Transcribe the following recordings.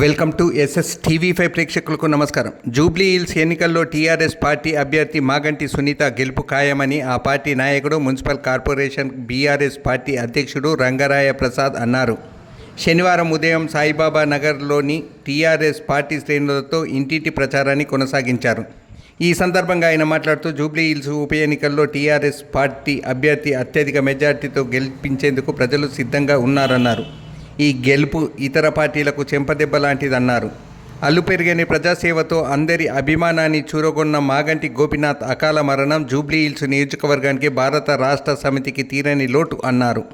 Welcome to S S TV ప్రేక్షకులకు నమస్కారం. జూబ్లీ హిల్స్ ఎన్నికల్లో టీఆర్ఎస్ పార్టీ అభ్యర్థి మాగంటి సునీత గెలుపు ఖాయమని ఆ పార్టీ నాయకుడు మున్సిపల్ కార్పొరేషన్ బీఆర్ఎస్ పార్టీ అధ్యక్షుడు రంగరాయ ప్రసాద్ అన్నారు. శనివారం ఉదయం సాయిబాబా నగర్లోని టీఆర్ఎస్ పార్టీ శ్రేణులతో ఇంటింటి ప్రచారాన్ని కొనసాగించారు. ఈ సందర్భంగా ఆయన మాట్లాడుతూ జూబ్లీ హిల్స్ ఉప ఎన్నికల్లో టీఆర్ఎస్ పార్టీ అభ్యర్థి అత్యధిక మెజార్టీతో గెలిపించేందుకు ప్రజలు సిద్ధంగా ఉన్నారన్నారు. ఈ గెలుపు ఇతర పార్టీలకు చెంపదెబ్బ లాంటిదన్నారు. అల్లు పెరిగని ప్రజాసేవతో అందరి అభిమానాన్ని చూరగొన్న మాగంటి గోపినాథ్ అకాల మరణం జూబ్లీ హిల్స్ నియోజకవర్గానికి భారత రాష్ట్ర సమితికి తీరని లోటు అన్నారు.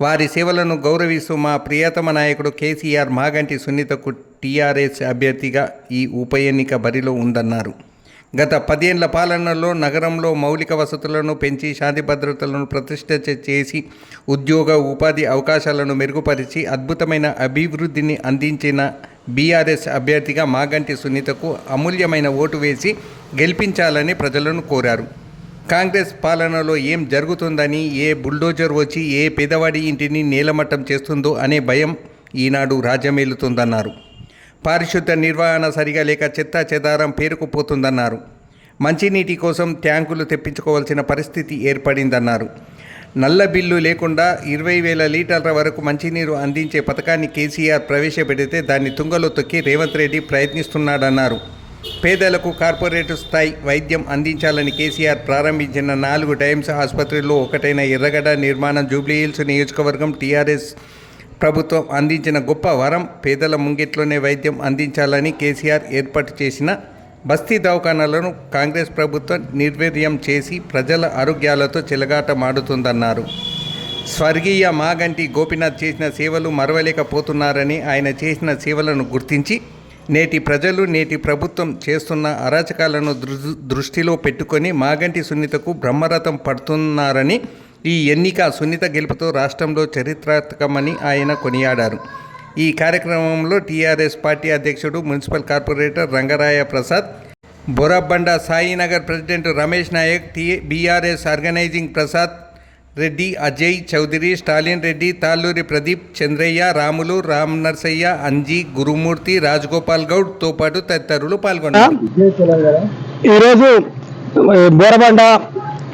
వారి సేవలను గౌరవిస్తూ మా ప్రియతమ నాయకుడు కేసీఆర్ మాగంటి సున్నితకు టీఆర్ఎస్ అభ్యర్థిగా ఈ ఉప ఎన్నిక బరిలో ఉందన్నారు. గత పదేళ్ళ పాలనలో నగరంలో మౌలిక వసతులను పెంచి శాంతి భద్రతలను ప్రతిష్ట చేసి ఉద్యోగ ఉపాధి అవకాశాలను మెరుగుపరిచి అద్భుతమైన అభివృద్ధిని అందించిన బీఆర్ఎస్ అభ్యర్థిగా మాగంటి సునీతకు అమూల్యమైన ఓటు వేసి గెలిపించాలని ప్రజలను కోరారు. కాంగ్రెస్ పాలనలో ఏం జరుగుతుందని ఏ బుల్డోజర్ వచ్చి ఏ పేదవాడి ఇంటిని నేలమట్టం చేస్తుందో అనే భయం ఈనాడు రాజ్యమేలుతుందన్నారు పారిశుద్ధ నిర్వహణ సరిగా లేక చెత్త చెదారం పేరుకుపోతుందన్నారు. మంచినీటి కోసం ట్యాంకులు తెప్పించుకోవాల్సిన పరిస్థితి ఏర్పడిందన్నారు. నల్ల బిల్లు లేకుండా ఇరవై వేల లీటర్ల వరకు మంచినీరు అందించే పథకాన్ని కేసీఆర్ ప్రవేశపెడితే దాన్ని తుంగలో తొక్కి రేవంత్ రెడ్డి ప్రయత్నిస్తున్నాడన్నారు. పేదలకు కార్పొరేట్ స్థాయి వైద్యం అందించాలని కేసీఆర్ ప్రారంభించిన నాలుగు టైమ్స్ ఆసుపత్రిలో ఒకటైన ఎర్రగడ్డ నిర్మాణం జూబ్లీహిల్స్ నియోజకవర్గం టీఆర్ఎస్ ప్రభుత్వం అందించిన గొప్ప వరం పేదల ముంగిట్లోనే వైద్యం అందించాలని కేసీఆర్ ఏర్పాటు చేసిన బస్తీ దవాఖానాలను కాంగ్రెస్ ప్రభుత్వం నిర్వీర్యం చేసి ప్రజల ఆరోగ్యాలతో చెలగాటమాడుతుందన్నారు. స్వర్గీయ మాగంటి గోపినాథ్ చేసిన సేవలు మరవలేకపోతున్నారని ఆయన చేసిన సేవలను గుర్తించి నేటి ప్రజలు నేటి ప్రభుత్వం చేస్తున్న అరాచకాలను దృ- దృష్టిలో పెట్టుకొని మాగంటి సున్నితకు బ్రహ్మరథం పడుతున్నారని ఈ ఎన్నిక సున్నిత గెలుపుతో రాష్ట్రంలో చరిత్రాత్మకమని ఆయన కొనియాడారు. ఈ కార్యక్రమంలో టీఆర్ఎస్ పార్టీ అధ్యక్షుడు municipal corporator Rangaraya Prasad Borabanda Sainagar president Ramesh Naik T BRS organising Prasad Reddy Ajay Chowdary Stalin Reddy Talluri Pradeep Chandraiah Ramulu Ram Narsaiah Anji Gurumurthy Rajagopal గౌడ్తో పాటు తదితరులు పాల్గొన్నారు. ఈరోజు బోరబండ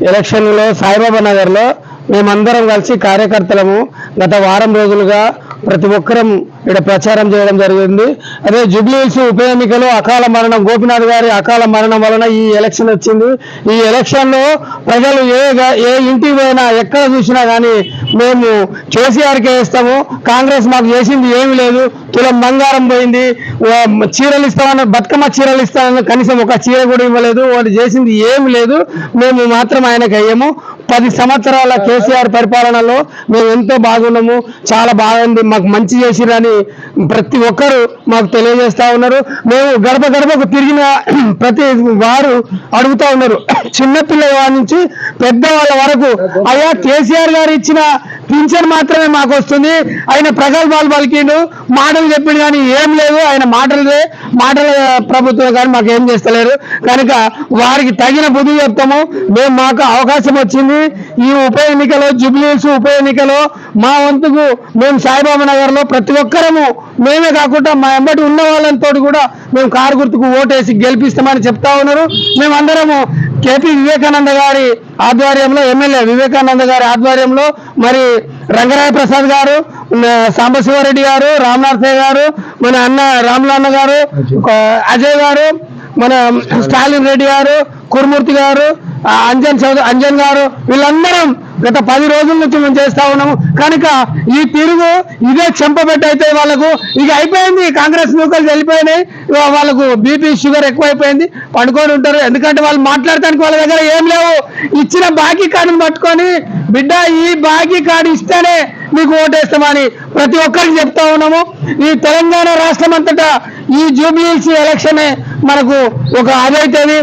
ఎలక్షన్లో సాయిబాబా నగర్లో మేమందరం కలిసి కార్యకర్తలము గత వారం రోజులుగా ప్రతి ఒక్కరం ఇక్కడ ప్రచారం చేయడం జరిగింది. అదే జూబ్లీహిల్స్ ఉప ఎన్నికలో అకాల మరణం గోపినాథ్ గారి అకాల మరణం వలన ఈ ఎలక్షన్ వచ్చింది. ఈ ఎలక్షన్లో ప్రజలు ఏ ఏ ఇంటికి పోయినా ఎక్కడ చూసినా కానీ మేము కేసీఆర్కే వేస్తాము. కాంగ్రెస్ మాకు చేసింది ఏమీ లేదు. తులం బంగారం పోయింది. చీరలు ఇస్తామని బతుకమ్మ చీరలు ఇస్తామని కనీసం ఒక చీర కూడా ఇవ్వలేదు. వాడు చేసింది ఏమి లేదు. మేము మాత్రం ఆయనకు అయ్యాము. పది సంవత్సరాల కేసీఆర్ పరిపాలనలో మేము ఎంతో బాగున్నాము చాలా బాగుంది మాకు మంచి చేసిరని ప్రతి ఒక్కరు మాకు తెలియజేస్తా ఉన్నారు. మేము గడప గడపకు తిరిగిన ప్రతి వారు అడుగుతా ఉన్నారు. చిన్న పిల్లల నుంచి పెద్దవాళ్ళ వరకు అయ్యా కేసీఆర్ గారు ఇచ్చిన పింఛన్ మాత్రమే మాకు వస్తుంది ఆయన ప్రగల్భాలు పలికిండు మాటలు చెప్పిండు కానీ ఏం లేదు. ఆయన మాటలే మాటల ప్రభుత్వం కానీ మాకు ఏం చేస్తలేరు. కనుక వారికి తగిన బుద్ధి చెప్తాము. మేము మాకు అవకాశం వచ్చింది. ఈ ఉప ఎన్నికలో జుబ్లీస్ ఉప ఎన్నికలో మా వంతుకు మేము సాయిబాబా నగర్లో ప్రతి ఒక్కరము మేమే కాకుండా మా ఎంబటి ఉన్న వాళ్ళతో కూడా మేము కారు గుర్తుకు ఓటేసి గెలిపిస్తామని చెప్తా ఉన్నారు. మేమందరము కేపీ వివేకానంద గారి ఆధ్వర్యంలో ఎమ్మెల్యే వివేకానంద గారి ఆధ్వర్యంలో మరి రంగరాయ ప్రసాద్ గారు సాంబశివారెడ్డి గారు రామనాథయ్య గారు మన అన్న రామలన్న గారు అజయ్ గారు మన స్టాలిన్ రెడ్డి గారు కురుమూర్తి గారు అంజన్ చౌదరి అంజన్ గారు వీళ్ళందరం గత పది రోజుల నుంచి మేము చేస్తా ఉన్నాము. కనుక ఈ తిరుగు ఇదే చెంపబెట్టి అయితే వాళ్ళకు ఇక అయిపోయింది. కాంగ్రెస్ నూకలు వెళ్ళిపోయినాయి వాళ్ళకు బీపీ షుగర్ ఎక్కువైపోయింది. పండుకొని ఉంటారు. ఎందుకంటే వాళ్ళు మాట్లాడటానికి వాళ్ళ దగ్గర ఏం లేవు. ఇచ్చిన బాకీ కార్డును పట్టుకొని బిడ్డ ఈ బాకీ కార్డు ఇస్తేనే మీకు ఓటేస్తామని ప్రతి ఒక్కరికి చెప్తా ఉన్నాము. ఈ తెలంగాణ రాష్ట్రం అంతటా ఈ జూబ్లీసీ ఎలక్షనే మనకు ఒక అదైతుంది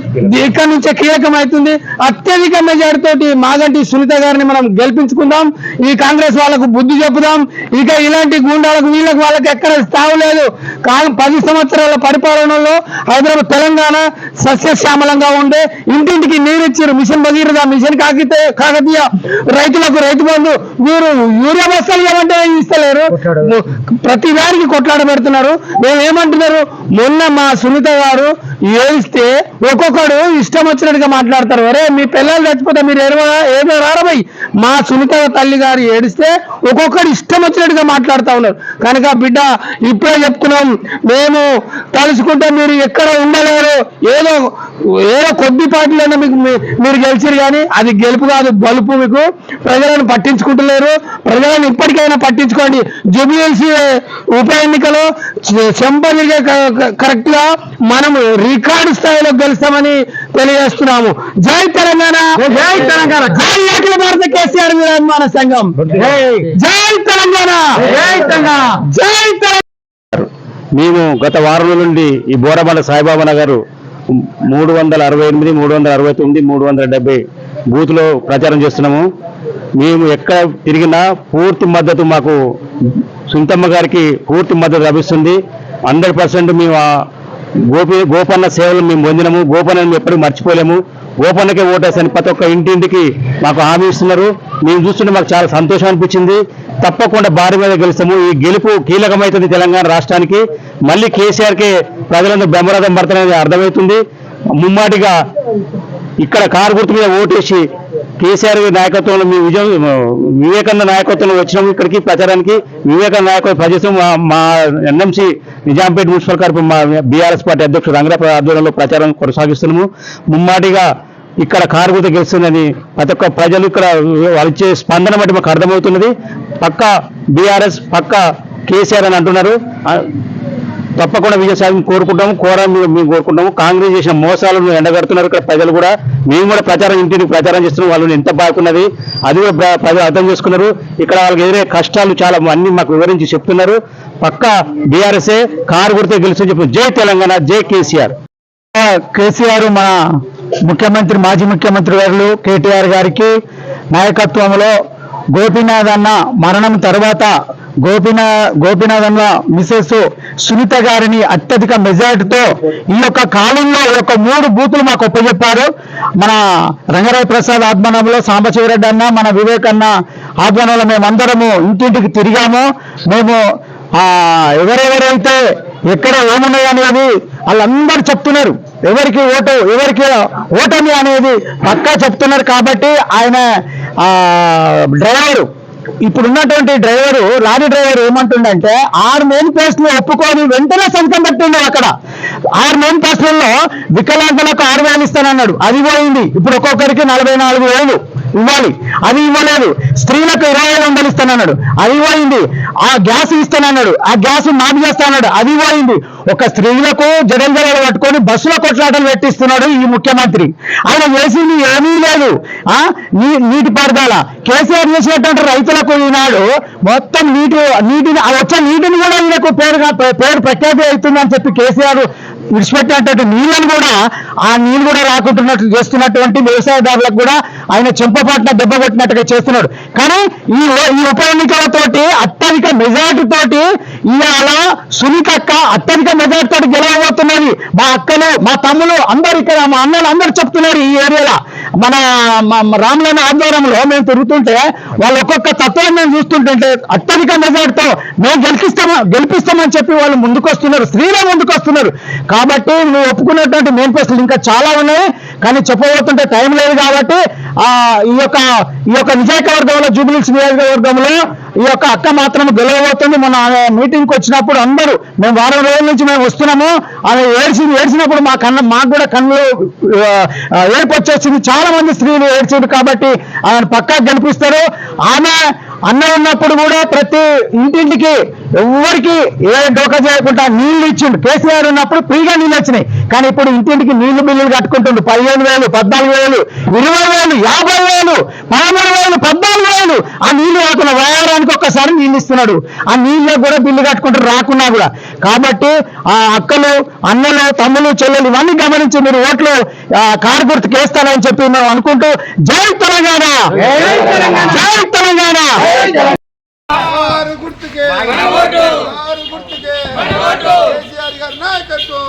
ఇక్కడి నుంచే కీలకమవుతుంది. అత్యధిక మెజార్టీ తోటి మాగంటి సునీత గారిని మనం గెలిపించుకుందాం. ఈ కాంగ్రెస్ వాళ్ళకు బుద్ధి చెప్పుదాం. ఇక ఇలాంటి గుండాలకు వీళ్ళకి వాళ్ళకి ఎక్కడ స్థావు లేదు. పది సంవత్సరాల పరిపాలనలో హైదరాబాద్ తెలంగాణ సస్యశ్యామలంగా ఉండే. ఇంటింటికి నీరు ఇచ్చారు మిషన్ భగీరథ మిషన్ కాకితే కాకతీయ రైతులకు రైతు బంధు మీరు యూరియా బస్తాలు ఏమంటే ఇస్తలేరు. ప్రతి దానికి కొట్లాడ పెడుతున్నారు. మేము ఏమంటున్నారు? మొన్న మా సునీత గారు ఏడిస్తే ఒక్కొక్కడు ఇష్టం వచ్చినట్టుగా మాట్లాడతారు. అరే మీ పిల్లలు చచ్చిపోతే మీరు ఏమో ఏదో రారబోయి మా సునీత తల్లి గారు ఏడిస్తే ఒక్కొక్కడు ఇష్టం వచ్చినట్టుగా మాట్లాడుతూ ఉన్నారు. కనుక బిడ్డ ఇప్పుడే చెప్పుకున్నాం మేము తలుచుకుంటే మీరు ఎక్కడ ఉండలేరు. ఏదో ఏదో కొద్దిపాటిలోనే మీకు మీ- మీరు గెలిచారు కానీ అది గెలుపు కాదు బలుపు మీకు. ప్రజలను పట్టించుకుంటలేరు. ప్రజలను ఇప్పటికైనా పట్టించుకోండి. జుబిఎల్సీ ఉప ఎన్నికలో చెంపదిరిగే కరెక్ట్గా మనం రికార్డు స్థాయిలో గెలుస్తామని తెలియజేస్తున్నాము. జై తెలంగాణ. జై తెలంగాణ. జై అఖిల భారత కేసీఆర్ వీరాభిమాన సంఘం. జై తెలంగాణ. జై తెలంగాణ. జై తెలంగాణ. మేము గత వారం నుండి ఈ బోరబండ సాయిబాబా నగర్ మూడు వందల అరవై ఎనిమిది మూడు వందల అరవై తొమ్మిది మూడు వందల డెబ్బై బూత్లో ప్రచారం చేస్తున్నాము. మేము ఎక్కడ తిరిగినా పూర్తి మద్దతు మాకు సుంతమ్మ గారికి పూర్తి మద్దతు లభిస్తుంది. హండ్రెడ్ పర్సెంట్ మేము ఆ గోపి గోపన్న సేవలు మేము పొందినము. గోపన్నను ఎప్పటికీ మర్చిపోలేము. గోపన్నకే ఓటేసని ప్రతి ఒక్క ఇంటింటికి మాకు హామీ ఇస్తున్నారు. మేము చూస్తుంటే మాకు చాలా సంతోషం అనిపించింది. తప్పకుండా భారీ మీద గెలుస్తాము. ఈ గెలుపు కీలకమవుతుంది తెలంగాణ రాష్ట్రానికి. మళ్ళీ కేసీఆర్కే ప్రజలందరూ బ్రహ్మరథం పడుతున్నారని అర్థమవుతుంది. ముమ్మాటిగా ఇక్కడ కారు గుర్తు మీద ఓటేసి కేసీఆర్ నాయకత్వంలో మీ విజయం వివేకానంద నాయకత్వంలో వచ్చినాము ఇక్కడికి ప్రచారానికి వివేకానంద నాయకత్వ ప్రజెసం మా మా ఎన్ఎంసి నిజాంపేట మున్సిపల్ కార్పొరేషన్ మా బీఆర్ఎస్ పార్టీ అధ్యక్షుడు రంగరాప ఆధ్వర్యంలో ప్రచారం కొనసాగిస్తున్నాము. ముమ్మాటిగా ఇక్కడ కారు గుర్తు గెలుస్తుందని ప్రతి ఒక్క ప్రజలు ఇక్కడ వాళ్ళిచ్చే స్పందన బట్టి మాకు అర్థమవుతున్నది. పక్క బీఆర్ఎస్ పక్క కేసీఆర్ అని అంటున్నారు. తప్పకుండా విజయ కోరుకుంటాము కోరా మేము కోరుకుంటాము. కాంగ్రెస్ చేసిన మోసాలను ఎండగడుతున్నారు ఇక్కడ ప్రజలు కూడా. మేము కూడా ప్రచారం ఇంటికి ప్రచారం చేస్తున్నాం వాళ్ళు ఎంత బాగున్నది అది కూడా ప్రజలు అర్థం చేసుకున్నారు. ఇక్కడ వాళ్ళకి ఎదురే కష్టాలు చాలా అన్ని మాకు వివరించి చెప్తున్నారు. పక్క బీఆర్ఎస్ఏ కారు గుర్తే గెలుస్తూ చెప్పి జై తెలంగాణ జై కేసీఆర్. కేసీఆర్ మన ముఖ్యమంత్రి మాజీ ముఖ్యమంత్రి గారు కేటీఆర్ గారికి నాయకత్వంలో గోపీనాథ్ అన్న మరణం తర్వాత గోపినా గోపీనాథ్ అన్న మిసెస్ సునీత గారిని అత్యధిక మెజార్టీతో ఈ యొక్క కాలంలో ఈ యొక్క మూడు బూతులు మాకు ఒప్పచెప్పారు మన రంగరాయ ప్రసాద్ ఆధ్వర్యంలో సాంబశివరెడ్డి అన్న మన వివేక్ అన్న ఆధ్వర్యంలో మేమందరము ఇంటింటికి తిరిగాము. మేము ఎవరెవరైతే ఎక్కడ ఏమున్నాయనేది వాళ్ళందరూ చెప్తున్నారు. ఎవరికి ఓటు ఎవరికి ఓటమి అనేది పక్కా చెప్తున్నారు కాబట్టి ఆయన డ్రైవరు ఇప్పుడున్నటువంటి డ్రైవరు లారీ డ్రైవర్ ఏమంటుండంటే ఆరు మెయిన్ పోస్టులు ఒప్పుకొని వెంటనే సంతం పెట్టిండు అక్కడ. ఆరు మెయిన్ పోస్టులలో వికలాంగులకు ఆరు వేలు ఇస్తానన్నాడు. అది పోయింది. ఇప్పుడు ఒక్కొక్కరికి నలభై నాలుగు వేలు. ఇవ్వాలి. అది ఇవ్వలేదు. స్త్రీలకు ఇరవై ఐదు వందలు ఇస్తానన్నాడు అది పోయింది ఆ గ్యాస్ ఇస్తానన్నాడు. ఆ గ్యాస్ మాది చేస్తానన్నాడు. అది పోయింది ఒక స్త్రీలకు జగన్ జడలు పట్టుకొని బస్సులో కొట్లాటలు పెట్టిస్తున్నాడు ఈ ముఖ్యమంత్రి. ఆయన చేసింది ఏమీ లేదు. ఆ? నీ నీటి పారుదల. కేసీఆర్ చేసినటువంటి రైతులకు ఈనాడు మొత్తం నీటి నీటిని వచ్చే నీటిని కూడా ఈయనకు పేరుగా పేరు ప్రఖ్యాతి అవుతుందని చెప్పి కేసీఆర్ విడిచిపెట్టినటువంటి నీళ్ళను కూడా ఆ నీళ్ళు కూడా రాకుంటున్నట్లు చేస్తున్నటువంటి వ్యవసాయదారులకు కూడా ఆయన చెంపపాట్ల దెబ్బ కొట్టినట్టుగా చేస్తున్నాడు. కానీ ఈ ఈ ఉప ఎన్నికలతోటి అత్యధిక మెజార్టీ తోటి ఇవాళ సునీతక్క అత్యధిక మెజార్టీ తోటి గెలవబోతున్నది మా అక్కలు మా తమ్ములు అందరు ఇక్కడ మా అన్నలు అందరు చెప్తున్నారు ఈ ఏరియాలో. మన రాములైన ఆధ్వర్యంలో మేము తిరుగుతుంటే వాళ్ళు ఒక్కొక్క తత్వం మేము చూస్తుంటుంటే అత్యధిక మెజార్టీతో మేము గెలిపిస్తామా గెలిపిస్తామని చెప్పి వాళ్ళు ముందుకొస్తున్నారు స్త్రీలే ముందుకొస్తున్నారు. కాబట్టి నువ్వు ఒప్పుకున్నటువంటి మేనిఫెస్టోలు ఇంకా చాలా ఉన్నాయి. కానీ చెప్పబోతుంటే టైం లేదు కాబట్టి ఆ ఈ యొక్క ఈ యొక్క నియోజకవర్గంలో జూబిలీస్ నియోజకవర్గంలో ఈ యొక్క అక్క మాత్రం గెలవబోతుంది. మన మీటింగ్కి వచ్చినప్పుడు అందరూ మేము వారం రోజుల నుంచి మేము వస్తున్నాము. ఆమె ఏడ్చి ఏడ్చినప్పుడు మా కన్న మాకు కూడా కన్నులో ఆ, ఏడుపు వచ్చేసింది చాలా మంది స్త్రీలు ఏడ్చారు కాబట్టి ఆమెను పక్కా గెలిపిస్తారు. ఆమె అన్న ఉన్నప్పుడు కూడా ప్రతి ఇంటింటికి ఎవరికి ఏ డోకా చేయకుండా నీళ్ళు ఇచ్చిండు. కేసీఆర్ ఉన్నప్పుడు ఫ్రీగా నీళ్ళు వచ్చినాయి. కానీ ఇప్పుడు ఇంటింటికి నీళ్ళు బిల్లులు కట్టుకుంటుండు పదిహేను వేలు పద్నాలుగు వేలు ఇరవై వేలు యాభై వేలు పదమూడు వేలు పద్నాలుగు వేలు. ఆ నీళ్ళు వారానికి ఒక ఒక్కసారి నీళ్ళు ఇస్తున్నాడు. ఆ నీళ్ళకు కూడా బిల్లు కట్టుకుంటారు రాకున్నా కూడా. కాబట్టి ఆ అక్కలు అన్నలు తమ్ములు చెల్లెలు ఇవన్నీ గమనించి మీరు ఓట్లు ఆ, కారు గుర్తుకు వేస్తానని చెప్పి మేము అనుకుంటూ జై తెలంగాణ! జై తెలంగాణ ఆరు గుర్తుకే ఆరు గుర్తుకే కేసీఆర్ గారి నాయకత్వం